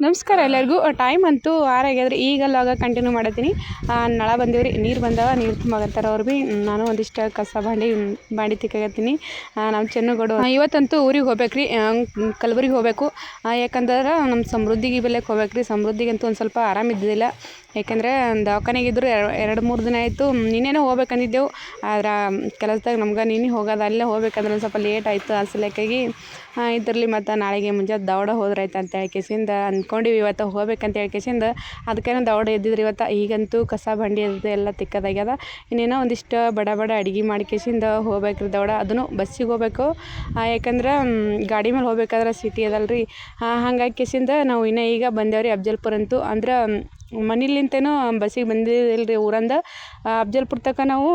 ನಮಸ್ಕಾರ ಎಲ್ಲರಿಗೂ. ಟೈಮ್ ಅಂತೂ ಆರಾಗ್ಯದ್ರಿ ಈಗ ಆಗ ಕಂಟಿನ್ಯೂ ಮಾಡತ್ತೀನಿ. ನಳ ಬಂದಿವ್ರಿ. ನೀರು ಬಂದವ, ನೀರು ತುಂಬಾಗತ್ತಾರ ಅವ್ರು ಭೀ ನಾನು ಒಂದಿಷ್ಟು ಕಸ ಬಾಂಡಿ ಬಾಂಡಿ ತಿಕ್ಕಾಗತ್ತೀನಿ ನಮ್ಮ ಚೆನ್ನಗೋಡು ಇವತ್ತಂತೂ ಊರಿಗೆ ಹೋಗ್ಬೇಕ್ರಿ. ಕಲ್ಬುರ್ಗಿ ಹೋಗಬೇಕು. ಯಾಕಂದ್ರೆ ನಮ್ಮ ಸಮೃದ್ಧಿಗೆ ಬೆಲೆಗೆ ಹೋಗ್ಬೇಕ್ರಿ. ಸಮೃದ್ಧಿಗಂತೂ ಒಂದು ಸ್ವಲ್ಪ ಆರಾಮ ಇದ್ದಿದ್ದಿಲ್ಲ. ಯಾಕಂದರೆ ದವಾಖಾನೆಗೆ ಇದ್ದರು ಎರಡು ಮೂರು ದಿನ ಆಯಿತು. ನಿನ್ನೆನೇ ಹೋಗ್ಬೇಕಂದಿದ್ದೆವು. ಆದ್ರೆ ಕೆಲಸದಾಗ ನಮ್ಗೆ ನಿನ್ನೆ ಹೋಗೋದು. ಅಲ್ಲೇ ಹೋಗ್ಬೇಕಂದ್ರೆ ಒಂದು ಸ್ವಲ್ಪ ಲೇಟ್ ಆಯಿತು. ಆ, ಸಲಕ್ಕಾಗಿ ಇದರಲ್ಲಿ ಮತ್ತು ನಾಳೆಗೆ ಮುಂಜಾನೆ ದೌಡ ಹೋದ್ರಾಯ್ತು ಅಂತ ಹೇಳ್ಕೇಸಿಂದ ಅಂದ್ಕೊಂಡಿವಿ ಇವತ್ತು ಹೋಗ್ಬೇಕಂತ ಹೇಳ್ಕೇಸಿಂದ ಅದಕ್ಕೇನೆ ದೌಡ ಎದ್ದಿದ್ರಿ ಇವತ್ತು, ಈಗಂತೂ ಕಸ ಬಂಡಿ ಅದು ಎಲ್ಲ ತಿಕ್ಕದಾಗ್ಯದ. ಇನ್ನೇನೋ ಒಂದಿಷ್ಟು ಬಡ ಬಡ ಅಡುಗೆ ಮಾಡ್ಕೇಸಿಂದ ಹೋಗ್ಬೇಕ್ರಿ ದೌಡ ಅದನ್ನು ಬಸ್ಸಿಗೆ ಹೋಗ್ಬೇಕು. ಯಾಕಂದ್ರೆ ಗಾಡಿ ಮೇಲೆ ಹೋಗ್ಬೇಕಾದ್ರೆ ಸಿಟಿ ಅದಲ್ರಿ. ಹಂಗಾಗಿ ಕೇಸಿಂದ ನಾವು ಇನ್ನೂ ಈಗ ಬಂದೇವ್ರಿ ಅಫ್ಜಲ್ಪುರ ಅಂತೂ. ಅಂದ್ರೆ ಮನಿಲಿಂತೇನೋ ಬಸ್ಸಿಗೆ ಬಂದಿದ್ದಿಲ್ಲ ರೀ ಊರಿಂದ ಅಫ್ಜಲ್ಪುರ ತನಕ ನಾವು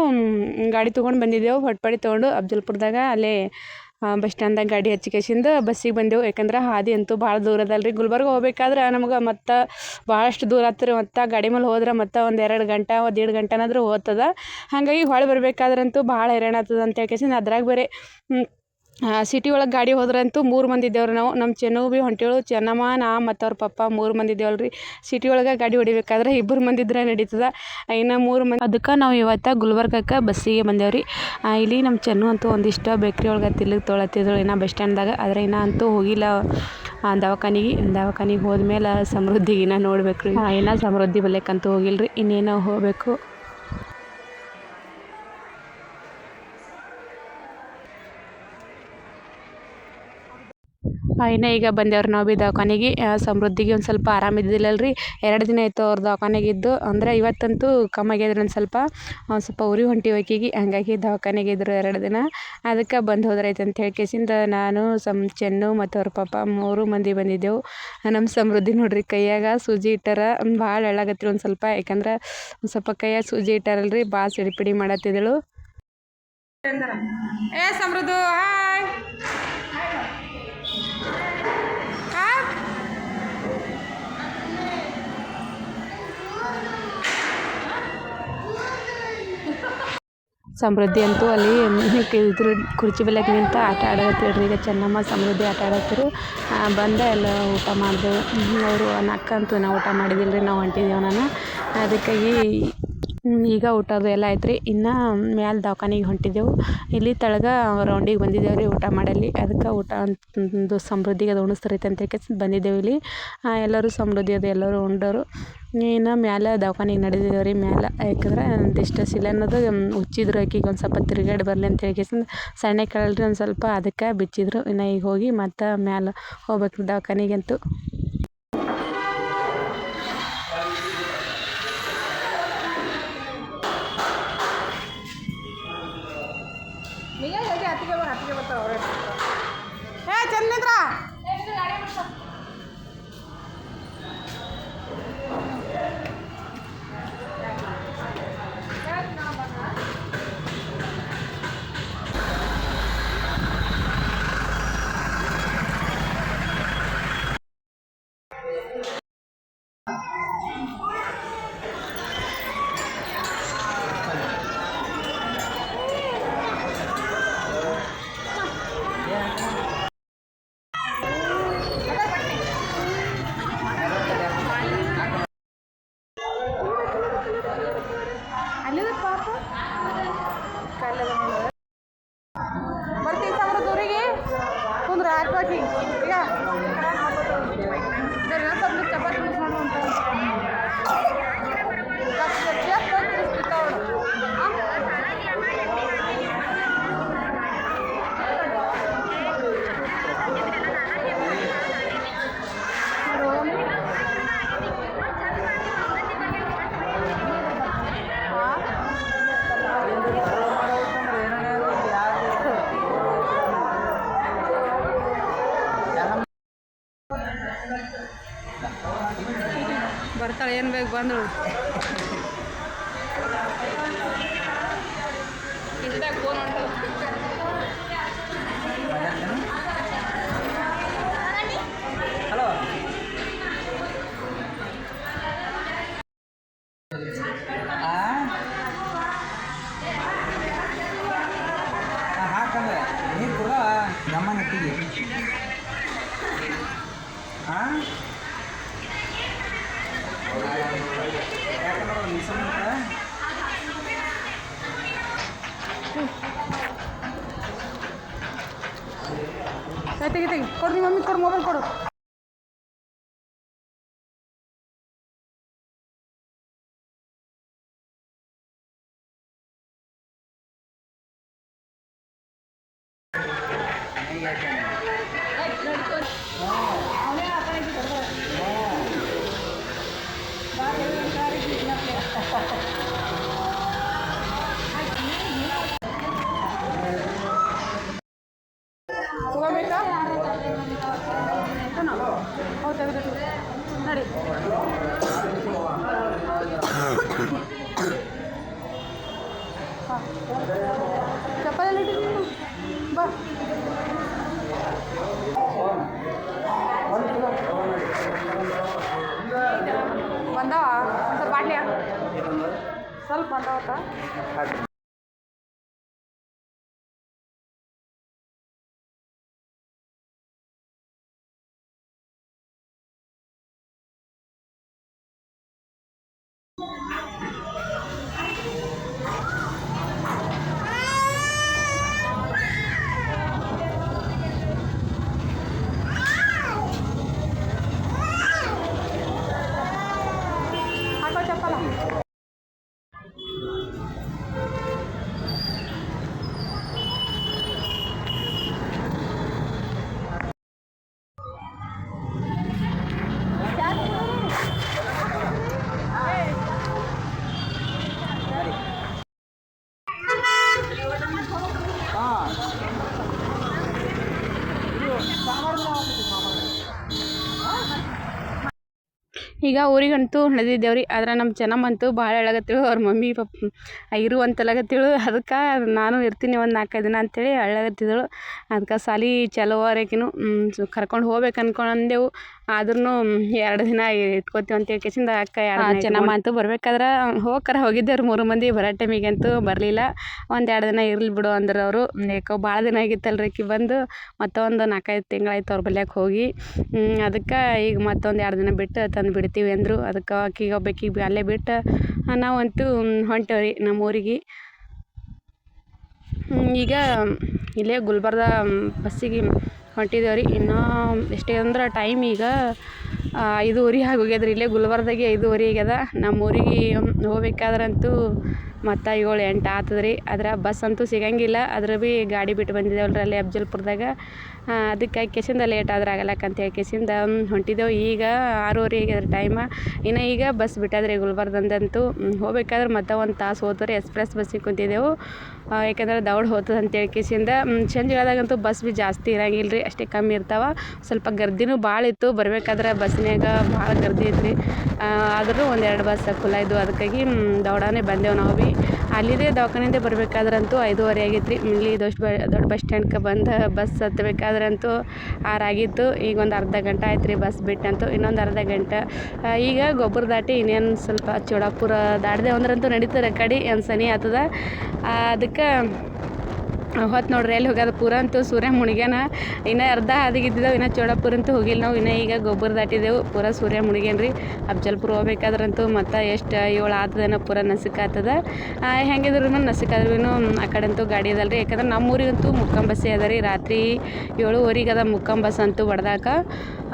ಗಾಡಿ ತೊಗೊಂಡು ಬಂದಿದ್ದೆವು, ಹೊಟ್ಪಾಡಿ ತೊಗೊಂಡು ಅಫ್ಜಲ್ಪುರದಾಗ ಅಲ್ಲೇ ಬಸ್ ಸ್ಟ್ಯಾಂಡ್ದಾಗ ಗಾಡಿ ಹಚ್ಚಿಕೇಸಿಂದ ಬಸ್ಸಿಗೆ ಬಂದೆವು. ಯಾಕಂದ್ರೆ ಹಾದಿ ಅಂತೂ ಭಾಳ ದೂರ ಅದಲ್ರಿ. ಗುಲ್ಬರ್ಗ ಹೋಗ್ಬೇಕಾದ್ರೆ ನಮ್ಗೆ ಮತ್ತು ಭಾಳಷ್ಟು ದೂರ ಆತ್ರಿ ಮತ್ತು ಗಾಡಿ ಮೇಲೆ ಹೋದ್ರೆ ಮತ್ತೆ ಒಂದು ಎರಡು ಗಂಟೆ, ಒಂದು ಎರಡು ಗಂಟೆನಾದ್ರೂ ಹೋಗ್ತದ. ಹಾಗಾಗಿ ಹೊಳೆ ಬರ್ಬೇಕಾದ್ರಂತೂ ಭಾಳ ಹೈರಾಣ ಆಗ್ತದ ಅಂತ ಹೇಳ್ಕೇಸಿಂದ ಅದ್ರಾಗ ಬೇರೆ ಸಿಟಿ ಒಳಗೆ ಗಾಡಿ ಹೋದ್ರಂತೂ ಮೂರು ಮಂದಿ ಇದ್ದೇವ್ರಿ ನಾವು. ನಮ್ಮ ಚೆನ್ನೂ ಭೀ ಹೊಂಟೇಳು ಚೆನ್ನಮ್ಮ, ನಾ ಮತ್ತು ಅವ್ರ ಪಪ್ಪ ಮೂರು ಮಂದಿ ಇದ್ದೇವಲ್ಲ ಸಿಟಿ ಒಳಗೆ ಗಾಡಿ ಹೊಡಿಬೇಕಾದ್ರೆ ಇಬ್ಬರು ಮಂದಿ ಇದ್ರೆ ನಡೀತದೆ. ಇನ್ನು ಮೂರು ಮಂದಿ ಅದಕ್ಕೆ ನಾವು ಇವತ್ತು ಗುಲ್ಬರ್ಗಕ್ಕೆ ಬಸ್ಸಿಗೆ ಬಂದೇವ್ರಿ. ಇಲ್ಲಿ ನಮ್ಮ ಚೆನ್ನು ಅಂತೂ ಒಂದಿಷ್ಟು ಬೇಕ್ರಿ ಒಳಗೆ ತಿಲ್ಲಿಗೆ ತೊಳತ್ತಿದ್ರು ಇನ್ನು ಬಸ್ ಸ್ಟ್ಯಾಂಡ್ದಾಗ ಆದರೆ ಇನ್ನೂ ಅಂತೂ ಹೋಗಿಲ್ಲ. ದವಾಖಾನಿಗೆ ದವಾಖಾನಿಗೆ ಹೋದ್ಮೇಲೆ ಸಮೃದ್ಧಿಗೆ ಇನ್ನೂ ನೋಡ್ಬೇಕು ರೀ ಇನ್ನೂ ಸಮೃದ್ಧಿ ಬಲ್ಯಕ್ಕಂತೂ ಹೋಗಿಲ್ಲ ರೀ ಇನ್ನೇನೋ ಹೋಗಬೇಕು? ಇನ್ನು ಈಗ ಬಂದೇವ್ರಿ ನಾವು ಭೀ ದವಾಖಾನಿಗೆ ಸಮೃದ್ಧಿಗೆ ಒಂದು ಸ್ವಲ್ಪ ಆರಾಮ ಇದ್ದಿದ್ದಿಲ್ಲಲ್ಲ ರೀ ಎರಡು ದಿನ ಆಯಿತು ಅವ್ರ ದವಾಖಾನೆಗೆ ಇದ್ದು. ಅಂದ್ರೆ ಇವತ್ತಂತೂ ಕಮ್ಮಿ ಆಗ್ಯದ್ರಿ ಒಂದು ಸ್ವಲ್ಪ ಒಂದು ಸ್ವಲ್ಪ ಊರಿಗೆ ಹೊಂಟಿ ಆಕೆಗೆ ಹಂಗಾಗಿ ದವಾಖಾನೆಗೆ ಇದ್ರು ಎರಡು ದಿನ. ಅದಕ್ಕೆ ಬಂದು ಹೋದ್ರೈತೆ ಅಂತ ಹೇಳಿ ಕೇಸಿಂದ ನಾನು, ಸಮ್ ಚೆನ್ನು ಮತ್ತು ಅವ್ರ ಪಾಪ ಮೂರು ಮಂದಿ ಬಂದಿದ್ದೆವು. ನಮ್ಮ ಸಮೃದ್ಧಿ ನೋಡ್ರಿ ಕೈಯಾಗ ಸೂಜಿ ಇಟ್ಟಾರ. ಭಾಳ ಎಳ್ಳಾಗತ್ರಿ ಒಂದು ಸ್ವಲ್ಪ. ಯಾಕಂದ್ರೆ ಒಂದು ಸ್ವಲ್ಪ ಕೈಯಾಗ ಸೂಜಿ ಇಟ್ಟಾರಲ್ಲ ರೀ ಭಾಳ ಸಿಡಿಪಿಡಿ ಮಾಡತ್ತಿದ್ದಳು. ಏ, ಸಮೃದ್ಧು, ಹಾಯ್. ಸಮೃದ್ಧಿ ಅಂತೂ ಅಲ್ಲಿ ಇದ್ರ ಕುರ್ಚಿ ಬೆಲೆಗೆ ನಿಂತು ಆಟ ಆಡಕತ್ತಿಳ್ರಿ ಈಗ ಚೆನ್ನಮ್ಮ ಸಮೃದ್ಧಿ ಆಟ ಆಡತ್ತಿರು ಬಂದೆ ಎಲ್ಲ ಊಟ ಮಾಡಿದೆವು. ಅವರು ಅಂತೂ ನಾವು ಊಟ ಮಾಡಿದಿಲ್ಲ ರೀ ನಾವು ಹೊಂಟಿದ್ದೇವೆ ನಾನು. ಅದಕ್ಕಾಗಿ ಈಗ ಊಟದ್ದು ಎಲ್ಲ ಆಯ್ತು ರೀ ಇನ್ನು ಮ್ಯಾಲೆ ದವಾಖಾನಿಗೆ ಹೊಂಟಿದ್ದೆವು. ಇಲ್ಲಿ ತಳಗ ರೌಂಡಿಗೆ ಬಂದಿದ್ದೇವೆ ರೀ ಊಟ ಮಾಡಲ್ಲಿ. ಅದಕ್ಕೆ ಊಟ ಅಂತಂದು ಸಮೃದ್ಧಿಗೆ ಅದು ಉಣಿಸ್ತೈತೆ ಅಂತ ಹೇಳಿ ಬಂದಿದ್ದೇವೆ ಇಲ್ಲಿ. ಎಲ್ಲರೂ ಸಮೃದ್ಧಿ ಅದು, ಎಲ್ಲರೂ ಉಂಡರು. ಇನ್ನು ಮ್ಯಾಲೆ ದವಾಖಾನಿಗೆ ನಡೆದಿದ್ದೇವೆ ರೀ ಮ್ಯಾಲೆ. ಯಾಕಂದ್ರೆ ಒಂದಿಷ್ಟು ಅನ್ನೋದು ಉಚ್ಚಿದ್ರು ಆಕಿಗೆ ಒಂದು ಸ್ವಲ್ಪ ತಿರುಗಾಡಿ ಬರಲಿ ಅಂತ ಹೇಳಿ ಸಣ್ಣ ಕೇಳಲ್ರಿ ಒಂದು ಸ್ವಲ್ಪ ಅದಕ್ಕೆ ಬಿಚ್ಚಿದ್ರು. ಇನ್ನು ಈಗ ಹೋಗಿ ಮತ್ತೆ ಮ್ಯಾಲೆ ಹೋಗ್ಬೇಕು ದವಾಖಾನಿಗಂತೂ ಫೋನ್ ಹಲೋ. ಹಾಕಂದ್ರೆ ನೀರು ಕೂಡ ನಮ್ಮ ನೆಟ್ಟಿಗೆ ಹಾಂ ತೆಗಿ ತೆಗಿ. ಕೊಡು ನಿಮ್ಮ ಮಮ್ಮಿ ಕೊಡು ಮೊಬೈಲ್ ಕೊಡು. ಹಾಂ ಚಪ್ಪಲಿ ಇಟ್ಟಿದ್ದೀನಿ ಬಾ ಬಂದವ ಸ್ವಲ್ಪ ಬಾಟ್ಲಿ ಹಾಕು. ಸ್ವಲ್ಪ ಬಂದವತ್ತ ಹಾಕೋ ಈಗ ಊರಿಗಂತೂ ನಡೆದಿದ್ದೇವ್ರಿ. ಆದ್ರೆ ನಮ್ಮ ಚೆನ್ನಮ್ಮಂತೂ ಭಾಳ ಹೇಳಾಗತ್ತಿಳು ಅವ್ರ ಮಮ್ಮಿ ಪಪ್ ಇರು ಅಂತಲಗತ್ತಿಳು ಅದಕ್ಕೆ ನಾನು ಇರ್ತೀನಿ ಒಂದು ನಾಲ್ಕೈದು ದಿನ ಅಂತೇಳಿ ಅಳ್ಳಗತ್ತಿದ್ದಳು ಅದಕ್ಕೆ ಸಾಲಿ ಚಲೋ ಸೊ ಕರ್ಕೊಂಡು ಹೋಗ್ಬೇಕು ಅನ್ಕೊಂಡೆವು ಆದ್ರೂ ಎರಡು ದಿನ ಇಟ್ಕೋತೀವಿ ಅಂತ ಕೇಸಿಂದ ಅಕ್ಕ ಎರಡು ಚೆನ್ನಮ್ಮ ಅಂತೂ ಬರ್ಬೇಕಾದ್ರೆ ಹೋಗ್ಕರ ಹೋಗಿದ್ದೇವ್ರಿ ಮೂರು ಮಂದಿ ಬರೋ ಟೈಮಿಗೆ ಅಂತೂ ಬರಲಿಲ್ಲ. ಒಂದು ಎರಡು ದಿನ ಇರ್ಲಿ ಬಿಡು ಅಂದ್ರೆ ಅವರು. ಯಾಕೋ ಭಾಳ ದಿನ ಆಗಿತ್ತಲ್ರಿ ಆಕಿ ಬಂದು. ಮತ್ತೊಂದು ನಾಲ್ಕೈದು ತಿಂಗಳಾಯ್ತು ಅವ್ರ ಬಲ್ಯಾಕ ಹೋಗಿ. ಅದಕ್ಕೆ ಈಗ ಮತ್ತೊಂದು ಎರಡು ದಿನ ಬಿಟ್ಟು ತಂದು ಬಿಡ್ತೀವಿ ಅಂದರು. ಅದಕ್ಕೆ ಆಕಿಗೆ ಒಬ್ಬಾಕಿಗೆ ಅಲ್ಲೇ ಬಿಟ್ಟು ನಾವಂತೂ ಹೊಂಟೇವ್ರಿ ನಮ್ಮ ಊರಿಗೆ ಈಗ ಇಲ್ಲೇ ಗುಲ್ಬರ್ಗ ಬಸ್ಸಿಗೆ ಹೊಂಟಿದ್ದೇವೆ ರೀ ಇನ್ನೂ ಎಷ್ಟೇ ಅಂದ್ರೆ ಟೈಮ್ ಈಗ ಐದೂವರೆ ಆಗೋಗ್ಯದ್ರಿ. ಇಲ್ಲೇ ಗುಲ್ಬರ್ದಾಗೆ ಐದೂವರೆ ಆಗ್ಯದ. ನಮ್ಮ ಊರಿಗೆ ಹೋಗ್ಬೇಕಾದ್ರಂತೂ ಮತ್ತು ಏಳು ಎಂಟು ಆತದ ರೀ ಆದ್ರೆ ಬಸ್ ಅಂತೂ ಸಿಗಂಗಿಲ್ಲ. ಅದ್ರ ಭೀ ಗಾಡಿ ಬಿಟ್ಟು ಬಂದಿದ್ದೇವಲ್ಲ ರೀ ಅಲ್ಲಿ ಅಫ್ಜಲ್ಪುರದಾಗ ಅದಕ್ಕೆ ಕೆಸಿಂದ ಲೇಟ್ ಆದ್ರೆ ಆಗಲ್ಲಕ್ಕಂತ ಹೇಳಿ ಕೆಸಿಂದ ಹೊಂಟಿದ್ದೇವೆ ಈಗ ಆರೂವರೆ ಆಗ್ಯದ ಟೈಮ ಇನ್ನು ಈಗ ಬಸ್ ಬಿಟ್ಟದ್ರಿ ಗುಲ್ಬರ್ದಂದಂತೂ ಹೋಗ್ಬೇಕಾದ್ರೆ ಮತ್ತೆ ಒಂದು ತಾಸು ಹೋದ್ರೆ ಎಕ್ಸ್ಪ್ರೆಸ್ ಬಸ್ಸಿಗೆ ಕುಂತಿದ್ದೆವು. ಯಾಕಂದ್ರೆ ದೌಡ್ ಹೋಗ್ತದೆ ಅಂತೇಳಿ ಕೇಸಿಂದ ಸಂಜೆಗಳದಾಗಂತೂ ಬಸ್ ಭೀ ಜಾಸ್ತಿ ಇರಂಗಿಲ್ಲ ರೀ ಅಷ್ಟೇ ಕಮ್ಮಿ ಇರ್ತಾವೆ. ಸ್ವಲ್ಪ ಗರ್ದಿನೂ ಭಾಳ ಇತ್ತು, ಬರ್ಬೇಕಾದ್ರೆ ಬಸ್ನ್ಯಾಗ ಭಾಳ ಗರ್ದಿ ಐತ್ರಿ. ಆದರೂ ಒಂದೆರಡು ಬಸ್ ಖುಲ್ಲ ಇದ್ವು, ಅದಕ್ಕಾಗಿ ದೌಡಾನೆ ಬಂದೆವು ನಾವು ಭೀ. ಅಲ್ಲಿದೆ ದವಾಖಾನೆಯಿಂದ ಬರ್ಬೇಕಾದ್ರಂತೂ ಐದೂವರೆ ಆಗೈತೆ ರೀ. ಇಲ್ಲಿ ದೊಡ್ಡ ಬ, ದೊಡ್ಡ ಬಸ್ ಸ್ಟ್ಯಾಂಡ್ಗೆ ಬಂದು ಬಸ್ ಹತ್ತಬೇಕಾದ್ರಂತೂ ಆರಾಗಿತ್ತು ಈಗ ಒಂದು ಅರ್ಧ ಗಂಟೆ ಆಯ್ತು ರೀ ಬಸ್ ಬಿಟ್ಟಂತೂ. ಇನ್ನೊಂದು ಅರ್ಧ ಗಂಟೆ. ಈಗ ಗೊಬ್ಬರ ದಾಟಿ ಇನ್ನೇನು ಸ್ವಲ್ಪ ಚೋಡಾಪುರ ದಾಟದೆ. ಅಂದ್ರಂತೂ ನಡೀತದೆ ಕಡೆ, ಒಂದು ಸನಿ ಆಗ್ತದ. ಅದಕ್ಕೆ ಹೊತ್ತು ನೋಡ್ರಿ, ಎಲ್ಲಿ ಹೋಗ್ಯದ? ಪೂರ ಅಂತೂ ಸೂರ್ಯ ಮುಳುಗ್ಯಾನ ಇನ್ನು ಅರ್ಧ ಹಾದಿಗಿದ್ದಿದ್ದೇವೆ ಇನ್ನು ಚೋಡಾಪುರ ಅಂತೂ ಹೋಗಿಲ್ಲ ನಾವು. ಇನ್ನು ಈಗ ಗೊಬ್ಬರ ದಾಟಿದೆವು. ಪೂರ ಸೂರ್ಯ ಮುಳುಗ್ಯಾನ ರೀ ಅಫ್ಜಲ್ಪುರ ಹೋಗ್ಬೇಕಾದ್ರಂತೂ ಮತ್ತು ಎಷ್ಟು ಏಳು ಆತದೇನೋ ಪೂರ ನಸಿಕ್ ಆತದ ಹೆಂಗಿದ್ರು ನಸಿಕ್ ಆದ್ರೂ ಆ ಕಡೆ ಅಂತೂ ಗಾಡಿ ಅದಲ್ಲ ರೀ ಯಾಕಂದ್ರೆ ನಮ್ಮೂರಿಗಂತೂ ಮುಕ್ಕಂ ಬಸ್ಸೇ ಅದ ರೀ. ರಾತ್ರಿ ಏಳುವರೆಗೆ ಅದ ಮುಕ್ಕಂ ಬಸ್ ಅಂತೂ ಹೊಡೆದಾಕ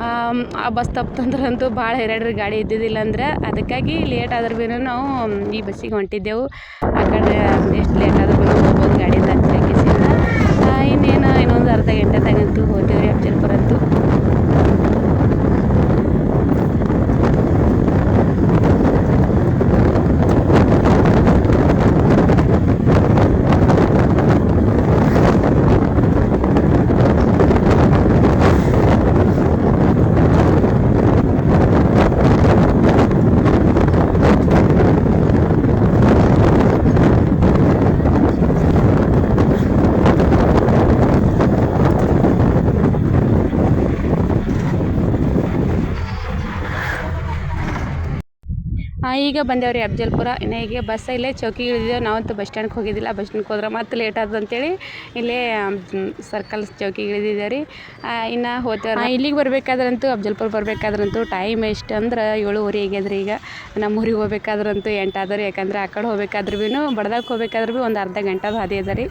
ಆ ಬಸ್ ತಪ್ಪಂದ್ರಂತೂ ಭಾಳ ಹೈರಾಡ್ರಿ ಗಾಡಿ ಇದ್ದಿದ್ದಿಲ್ಲ ಅಂದ್ರೆ. ಅದಕ್ಕಾಗಿ ಲೇಟ್ ಆದ್ರೂ ನಾವು ಈ ಬಸ್ಸಿಗೆ ಹೊಂಟಿದ್ದೆವು. ಆ ಕಡೆ ಎಷ್ಟು ಲೇಟ್ ಆದ್ರೂ ಹೋಗ್ಬೋದು ಗಾಡಿಯಿಂದ ಇನ್ನೊಂದು ಅರ್ಧ ಗಂಟೆದಾಗಂತೂ ಹೋಗ್ತೀವಿ ರೀ ಈಗ ಬಂದೇವ್ರಿ ಅಫ್ಜಲ್ಪುರ. ಇನ್ನು ಈಗ ಬಸ್ ಇಲ್ಲೇ ಚೌಕಿ ಇಳಿದೇವೆ ನಾವಂತೂ ಬಸ್ ಸ್ಟ್ಯಾಂಡ್ಗೆ ಹೋಗಿದ್ದಿಲ್ಲ. ಬಸ್ ಸ್ಟ್ಯಾಂಡ್ಗೆ ಹೋದ್ರೆ ಮತ್ತೆ ಲೇಟ್ ಆದ ಅಂತೇಳಿ ಇಲ್ಲೇ ಸರ್ಕಲ್ಸ್ ಚೌಕಿಗೆ ಇಳಿದಿದ್ದೇವೆ ರೀ. ಇನ್ನು ಹೋಗ್ತೇವೆ ಇಲ್ಲಿಗೆ ಬರಬೇಕಾದ್ರಂತೂ, ಅಫ್ಜಲ್ಪುರ ಬರಬೇಕಾದ್ರಂತೂ ಟೈಮ್ ಎಷ್ಟು ಅಂದ್ರೆ ಏಳುವರೆ ಆಗ್ಯದ್ರಿ ಈಗ. ನಮ್ಮ ಊರಿಗೆ ಹೋಗ್ಬೇಕಾದ್ರಂತೂ ಎಂಟಾದ್ರೆ ಯಾಕಂದ್ರೆ ಆ ಕಡೆ ಹೋಗ್ಬೇಕಾದ್ರೂ ಭೀ ಹೋಗ್ಬೇಕಾದ್ರೂ ಒಂದು ಅರ್ಧ ಗಂಟೆ ಹಾದಿ ಅದ ರೀ.